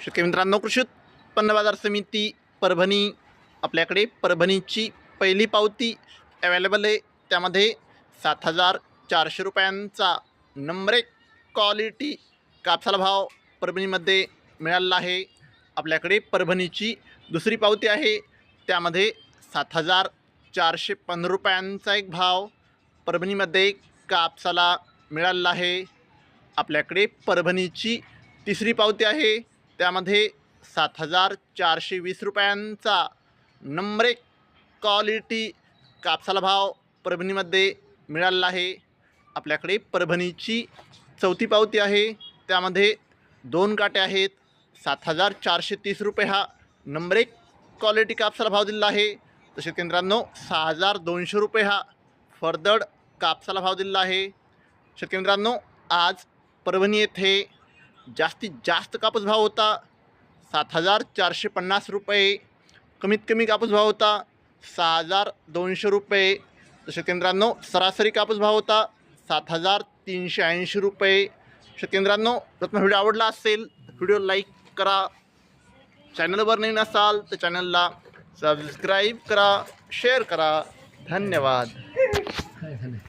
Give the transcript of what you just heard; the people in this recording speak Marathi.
शेतकरी मित्रांनो कृषी उत्पन्न बाजार समिती परभणी आपल्याकडे परभणीची पहिली पावती अवेलेबल आहे. त्यामध्ये सात हजार चारशे रुपयांचा नंबर एक क्वालिटी कापसाला भाव परभणीमध्ये मिळालेला आहे. आपल्याकडे परभणीची दुसरी पावती आहे. त्यामध्ये सात हजार चारशे पंधरा रुपयांचा एक भाव परभणीमध्ये कापसाला मिळालेला आहे. आपल्याकडे परभणीची तिसरी पावती आहे. त्यामध्ये सात हजार चारशे वीस रुपयांचा नंबरे एक क्वालिटी कापसाला भाव परभणीमध्ये मिळालेला आहे. आपल्याकडे परभणीची चौथी पावती आहे. त्यामध्ये दोन काटे आहेत. सात हजार चारशे तीस रुपये हा नंबर एक क्वालिटी कापसाला भाव दिलेला आहे. तसेच केंद्रांनो सहा हजार दोनशे रुपये हा फरदड कापसाला भाव दिलेला आहे. शेतकरी आज परभणी येथे जास्तीत जास्त कापूस भाव होता. सात हजार चारशे पन्नास रुपये. कमीत कमी कापूस भाव होता सहा हजार दोनशे रुपये. तसे केंद्रांनो सरासरी कापूस भाव होता सात हजार तीनशे ऐंशी रुपये. शेतकऱ्यांनो तुम्हाला व्हिडिओ आवडला असेल व्हिडिओ लाईक करा. चॅनलवर नवीन असाल तर चॅनलला सबस्क्राईब करा शेअर करा. धन्यवाद.